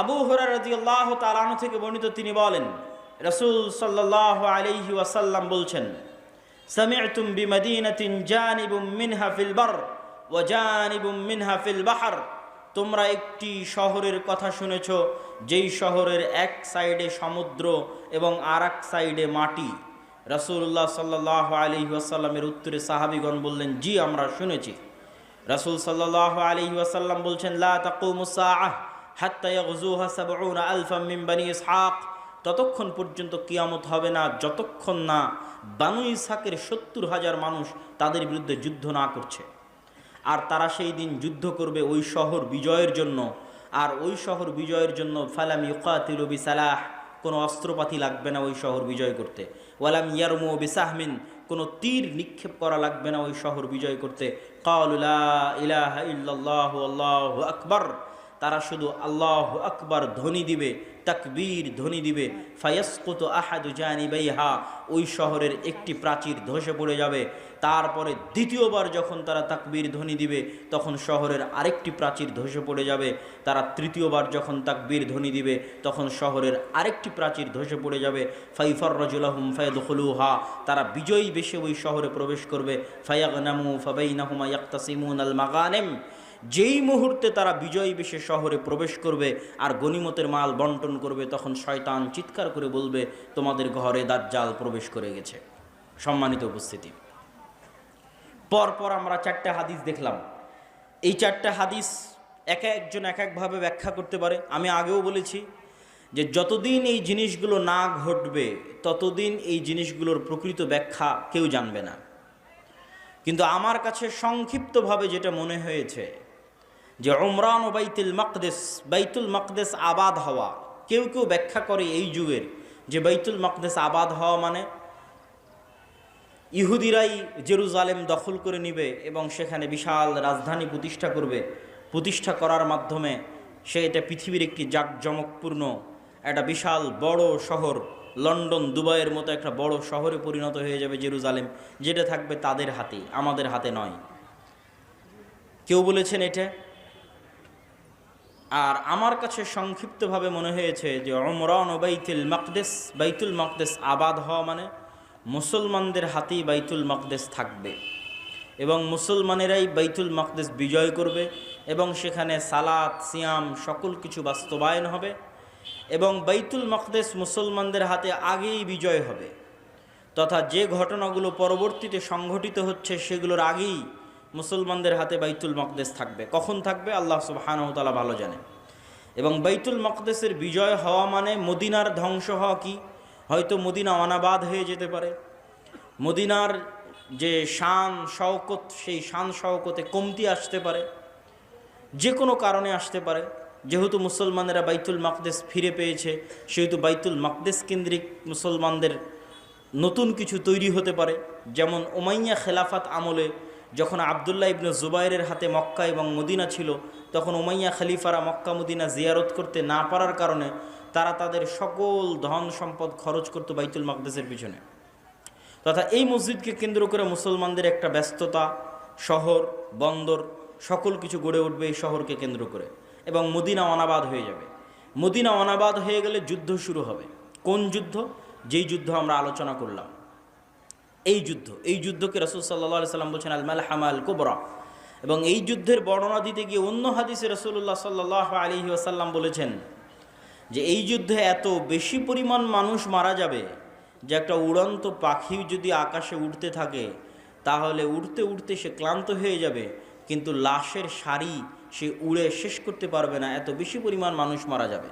আবু হরার রাদিয়াল্লাহু তাআলা থেকে বর্ণিত তিনি বলেন, রাসূল সাল্লাল্লাহু আলাইহি ওয়াসাল্লাম বলছেন, সামি'তুম বিমাদিনাতিন জানিবুম মিনহা ফিল বার ওয়া জানিবুম মিনহা ফিল তোমরা একটি শহরের কথা শুনেছ, যেই শহরের এক সাইডে সমুদ্র এবং আর এক সাইডে মাটি। রাসূলুল্লাহ সাল্লাল্লাহু আলাইহি ওয়াসাল্লামের উত্তরে সাহাবীগণ বললেন, জি, আমরা শুনেছি। রাসূল সাল্লাহ আলাইহি ওয়াসাল্লাম বলছেন, লা তাকুমুস সাআহ। ততক্ষণ পর্যন্ত কিয়ামত হবে না, যতক্ষণ না বানু ইসহাকের সত্তর হাজার মানুষ তাদের বিরুদ্ধে যুদ্ধ না করছে। আর তারা সেই দিন যুদ্ধ করবে ওই শহর বিজয়ের জন্য। আর ওই শহর বিজয়ের জন্য ফালাম ইউকাতিল বিসালাহ। কোনো অস্ত্রপাতি লাগবে না ওই শহর বিজয় করতে। ওয়ালাম ইয়ারমু বিসাহমিন। কোনো তীর নিক্ষেপ করা লাগবে না ওই শহর বিজয় করতে। কাউলা ইলাহা আল্লাহু আকবার। তারা শুধু আল্লাহ আকবার ধ্বনি দিবে, তাকবীর ধ্বনি দিবে। ফায়াসকুত আহাদু জানিবাইহা, ওই শহরের একটি প্রাচীর ধসে পড়ে যাবে। তারপরে দ্বিতীয়বার যখন তারা তাকবীর ধ্বনি দিবে, তখন শহরের আরেকটি প্রাচীর ধসে পড়ে যাবে। তারা তৃতীয়বার যখন তাকবীর ধ্বনি দিবে, তখন শহরের আরেকটি প্রাচীর ধসে পড়ে যাবে। ফাইফর রজুলাহুম ফায়দুখলুহা, তারা বিজয়ী বেশে ওই শহরে প্রবেশ করবে। ফায়াগনামু ফাবাইনাহুমা ইয়াক্তাসিমুন আল মাগানেম যেই মুহূর্তে তারা বিজয়ী বেশে শহরে প্রবেশ করবে আর গনিমতের মাল বন্টন করবে, তখন শয়তান চিৎকার করে বলবে, তোমাদের ঘরে দাজ্জাল প্রবেশ করে গেছে। সম্মানিত উপস্থিতি। পরপর আমরা চারটে হাদিস দেখলাম। এই চারটে হাদিস এক একজন এক একভাবে ব্যাখ্যা করতে পারে। আমি আগেও বলেছি যে যতদিন এই জিনিসগুলো না ঘটবে, ততদিন এই জিনিসগুলোর প্রকৃত ব্যাখ্যা কেউ জানবে না। কিন্তু আমার কাছে সংক্ষিপ্তভাবে যেটা মনে হয়েছে যে ওমরান ও বাইতুল মকদেস বাইতুল মকদেস আবাদ হওয়া। কেউ কেউ ব্যাখ্যা করে এই যুগের যে বাইতুল মকদেস আবাদ হওয়া মানে ইহুদিরাই জেরুজালেম দখল করে নিবে এবং সেখানে বিশাল রাজধানী প্রতিষ্ঠা করবে। প্রতিষ্ঠা করার মাধ্যমে সে এটা পৃথিবীর একটি জাঁকজমকপূর্ণ একটা বিশাল বড় শহর, লন্ডন, দুবাইয়ের মতো একটা বড় শহরে পরিণত হয়ে যাবে জেরুজালেম, যেটা থাকবে তাদের হাতে, আমাদের হাতে নয়। কেউ বলেছেন এটা? আর আমার কাছে সংক্ষিপ্তভাবে মনে হয়েছে যে অমরান ও বাইতুল মকদেস বাইতুল মকদেস আবাদ হওয়া মানে মুসলমানদের হাতেই বাইতুল মকদেস থাকবে। এবং মুসলমানেরাই বাইতুল মকদেস বিজয় করবে এবং সেখানে সালাত, সিয়াম সকল কিছু বাস্তবায়ন হবে এবং বাইতুল মকদেস মুসলমানদের হাতে আগেই বিজয় হবে। তথা যে ঘটনাগুলো পরবর্তীতে সংঘটিত হচ্ছে সেগুলোর আগেই মুসলমানদের হাতে বাইতুল মকদেস থাকবে। কখন থাকবে? আল্লাহ সুবাহানহতালা ভালো জানে। এবং বাইতুল মকদেসের বিজয় হওয়া মানে মদিনার ধ্বংস হওয়া কি? হয়তো মদিনা অনাবাদ হয়ে যেতে পারে। মদিনার যে শান শওকত, সেই শান শওকতে কমতি আসতে পারে। যে কোনো কারণে আসতে পারে। যেহেতু মুসলমানেরা বাইতুল মাকদেস ফিরে পেয়েছে, সেহেতু বাইতুল মাকদেস কেন্দ্রিক মুসলমানদের নতুন কিছু তৈরি হতে পারে। যেমন ওমাইয়া খেলাফাত আমলে যখন আবদুল্লাহ ইবনে জুবাইরের হাতে মক্কা এবং মদিনা ছিল, তখন ওমাইয়া খালিফারা মক্কা মদিনা জিয়ারত করতে না পারার কারণে তারা তাদের সকল ধন সম্পদ খরচ করতো বাইতুল মাকদেসের পিছনে। তথা এই মসজিদকে কেন্দ্র করে মুসলমানদের একটা ব্যস্ততা, শহর, বন্দর, সকল কিছু গড়ে উঠবে এই শহরকে কেন্দ্র করে এবং মদিনা অনাবাদ হয়ে যাবে। মদিনা অনাবাদ হয়ে গেলে যুদ্ধ শুরু হবে। কোন যুদ্ধ? যেই যুদ্ধ আমরা আলোচনা করলাম। এই যুদ্ধ, এই যুদ্ধকে রসুল সাল্লাহ সাল্লাম বলছেন আলমাল হামাল কোবরা। এবং এই যুদ্ধের বর্ণনা দিতে গিয়ে অন্য হাদিসে রসুল্লাহ সাল্লাহ আলী আসাল্লাম বলেছেন যে এই যুদ্ধে এত বেশি পরিমাণ মানুষ মারা যাবে যে একটা উড়ন্ত পাখি যদি আকাশে উঠতে থাকে, তাহলে উড়তে উড়তে সে ক্লান্ত হয়ে যাবে, কিন্তু লাশের সারি সে উড়ে শেষ করতে পারবে না, এত বেশি পরিমাণ মানুষ মারা যাবে।